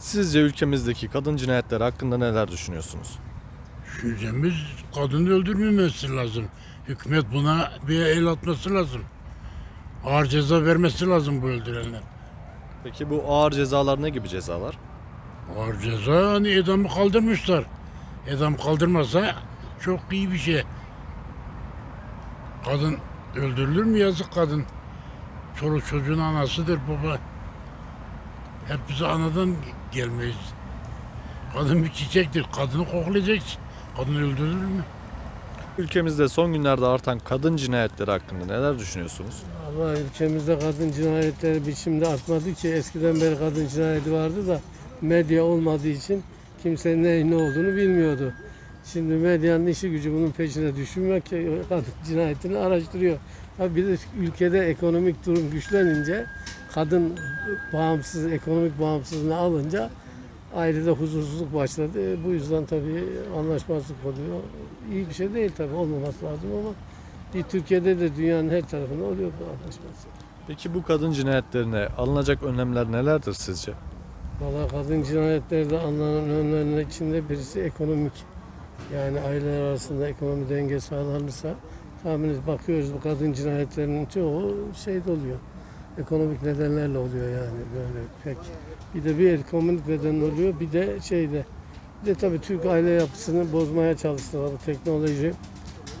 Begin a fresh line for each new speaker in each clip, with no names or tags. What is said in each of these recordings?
Sizce ülkemizdeki kadın cinayetleri hakkında neler düşünüyorsunuz?
Düşüncemiz kadını öldürmemesi lazım. Hükümet buna bir el atması lazım. Ağır ceza vermesi lazım bu öldürenler.
Peki bu ağır cezalar ne gibi cezalar?
Ağır ceza hani edamı kaldırmışlar. Edam kaldırmasa çok iyi bir şey. Kadın öldürülür mü yazık kadın. Çoluk çocuğun anasıdır baba. Hep bize anadan gelmeyiz. Kadın bir çiçektir. Kadını koklayacaksın. Kadın öldürülür mü?
Ülkemizde son günlerde artan kadın cinayetleri hakkında neler düşünüyorsunuz?
Ama ülkemizde kadın cinayetleri biçimde artmadı ki eskiden beri kadın cinayeti vardı da medya olmadığı için kimse ne ne olduğunu bilmiyordu. Şimdi medyanın işi gücü bunun peşine düşmüyor ki kadın cinayetini araştırıyor. Tabii bir de ülkede ekonomik durum güçlenince kadın bağımsız ekonomik bağımsızlığını alınca ailede huzursuzluk başladı. E, Bu yüzden tabii anlaşmazlık oluyor. İyi bir şey değil tabii olmaması lazım ama bir Türkiye'de de dünyanın her tarafında oluyor bu anlaşmazlık.
Peki bu kadın cinayetlerine alınacak önlemler nelerdir sizce?
Valla kadın cinayetlerde alınan önlemlerin içinde birisi ekonomik. Yani aileler arasında ekonomi denge sağlanırsa tahmin bakıyoruz bu kadın cinayetlerinin çoğu şeyde oluyor. Ekonomik nedenlerle oluyor yani böyle pek. Bir de bir ekonomik neden oluyor bir de şeyde. Bir de tabii Türk aile yapısını bozmaya çalıştılar. Bu teknoloji,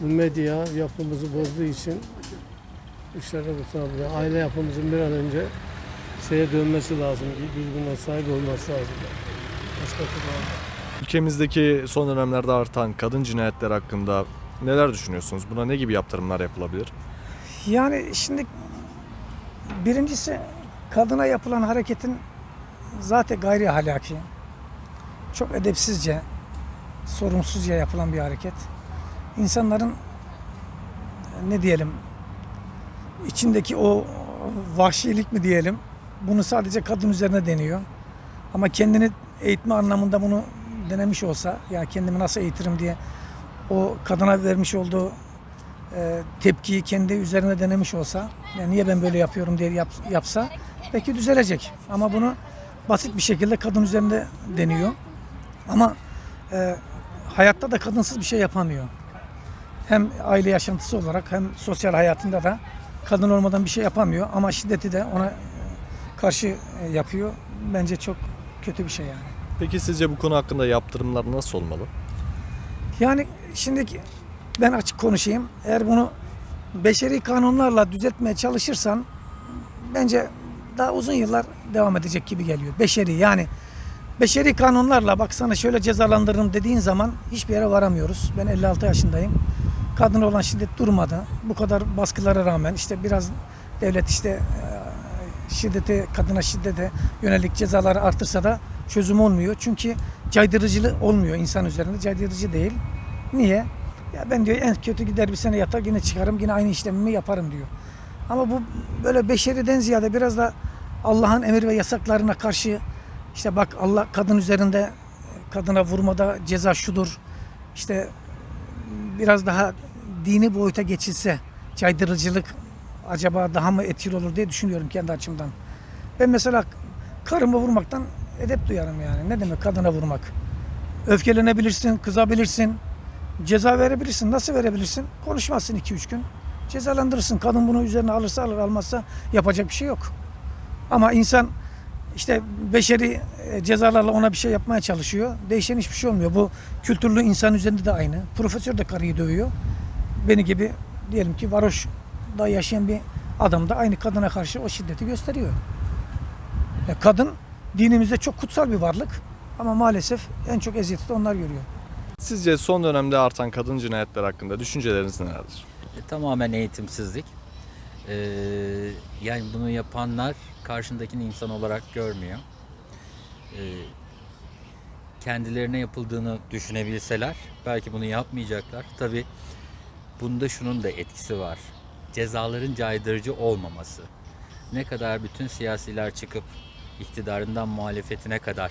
bu medya yapımızı bozduğu için işlere bu tabii. Aile yapımızın bir an önce şeye dönmesi lazım. Birbirine saygı olması lazım. Başka türlü.
Ülkemizdeki son dönemlerde artan kadın cinayetleri hakkında neler düşünüyorsunuz? Buna ne gibi yaptırımlar yapılabilir?
Yani şimdi birincisi kadına yapılan hareketin zaten gayri ahlaki. Çok edepsizce, sorumsuzca yapılan bir hareket. İnsanların ne diyelim içindeki o vahşilik mi diyelim bunu sadece kadın üzerine deniyor. Ama kendini eğitme anlamında bunu denemiş olsa ya kendimi nasıl eğitirim diye o kadına vermiş olduğu e, tepkiyi kendi üzerine denemiş olsa, yani niye ben böyle yapıyorum diye yap- yapsa belki düzelecek. Ama bunu basit bir şekilde kadın üzerinde deniyor. Ama e, hayatta da kadınsız bir şey yapamıyor. Hem aile yaşantısı olarak hem sosyal hayatında da kadın olmadan bir şey yapamıyor. Ama şiddeti de ona e, karşı e, yapıyor. Bence çok kötü bir şey yani.
Peki sizce bu konu hakkında yaptırımlar nasıl olmalı?
Yani şimdi ben açık konuşayım. Eğer bunu beşeri kanunlarla düzeltmeye çalışırsan bence daha uzun yıllar devam edecek gibi geliyor. Beşeri yani beşeri kanunlarla bak sana şöyle cezalandırırım dediğin zaman hiçbir yere varamıyoruz. Ben 56 yaşındayım. Kadın olan şiddet durmadı. Bu kadar baskılara rağmen işte biraz devlet işte e, şiddete, kadına şiddete yönelik cezaları artırsa da çözüm olmuyor. Çünkü caydırıcılığı olmuyor insan üzerinde. Caydırıcı değil. Niye? Ya ben diyor en kötü gider bir sene yatar yine çıkarım yine aynı işlemimi yaparım diyor. Ama bu böyle beşeriden ziyade biraz da Allah'ın emir ve yasaklarına karşı işte bak Allah kadın üzerinde kadına vurmada ceza şudur. İşte biraz daha dini boyuta geçilse caydırıcılık acaba daha mı etkili olur diye düşünüyorum kendi açımdan. Ben mesela karımı vurmaktan edep duyarım yani. Ne demek kadına vurmak? Öfkelenebilirsin, kızabilirsin, ceza verebilirsin. Nasıl verebilirsin? Konuşmazsın 2-3 gün. Cezalandırırsın. Kadın bunu üzerine alırsa alır, almazsa yapacak bir şey yok. Ama insan işte beşeri e, cezalarla ona bir şey yapmaya çalışıyor. Değişen hiçbir şey olmuyor. Bu kültürlü insan üzerinde de aynı. Profesör de karıyı dövüyor. Beni gibi diyelim ki varoşda yaşayan bir adam da aynı kadına karşı o şiddeti gösteriyor. Ya kadın dinimizde çok kutsal bir varlık ama maalesef en çok eziyeti de onlar görüyor.
Sizce son dönemde artan kadın cinayetleri hakkında düşünceleriniz nelerdir?
E, tamamen eğitimsizlik. Ee, yani bunu yapanlar karşındakini insan olarak görmüyor. Ee, kendilerine yapıldığını düşünebilseler belki bunu yapmayacaklar. Tabi bunda şunun da etkisi var. Cezaların caydırıcı olmaması. Ne kadar bütün siyasiler çıkıp iktidarından muhalefetine kadar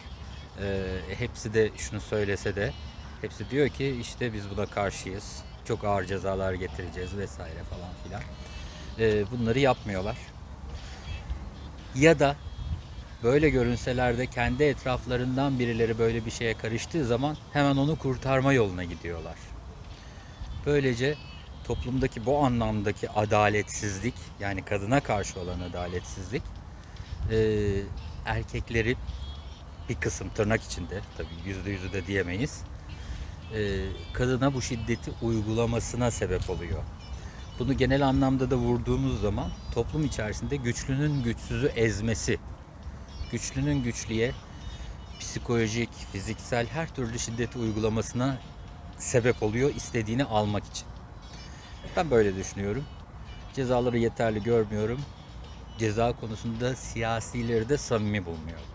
e, hepsi de şunu söylese de hepsi diyor ki işte biz buna karşıyız. Çok ağır cezalar getireceğiz vesaire falan filan. E, bunları yapmıyorlar. Ya da böyle görünseler de kendi etraflarından birileri böyle bir şeye karıştığı zaman hemen onu kurtarma yoluna gidiyorlar. Böylece toplumdaki bu anlamdaki adaletsizlik yani kadına karşı olan adaletsizlik e, erkekleri bir kısım tırnak içinde tabii yüzde yüzü de diyemeyiz e, kadına bu şiddeti uygulamasına sebep oluyor. Bunu genel anlamda da vurduğumuz zaman toplum içerisinde güçlünün güçsüzü ezmesi, güçlünün güçlüye psikolojik, fiziksel her türlü şiddeti uygulamasına sebep oluyor istediğini almak için. Ben böyle düşünüyorum. Cezaları yeterli görmüyorum. Ceza konusunda siyasileri de samimi bulmuyorum.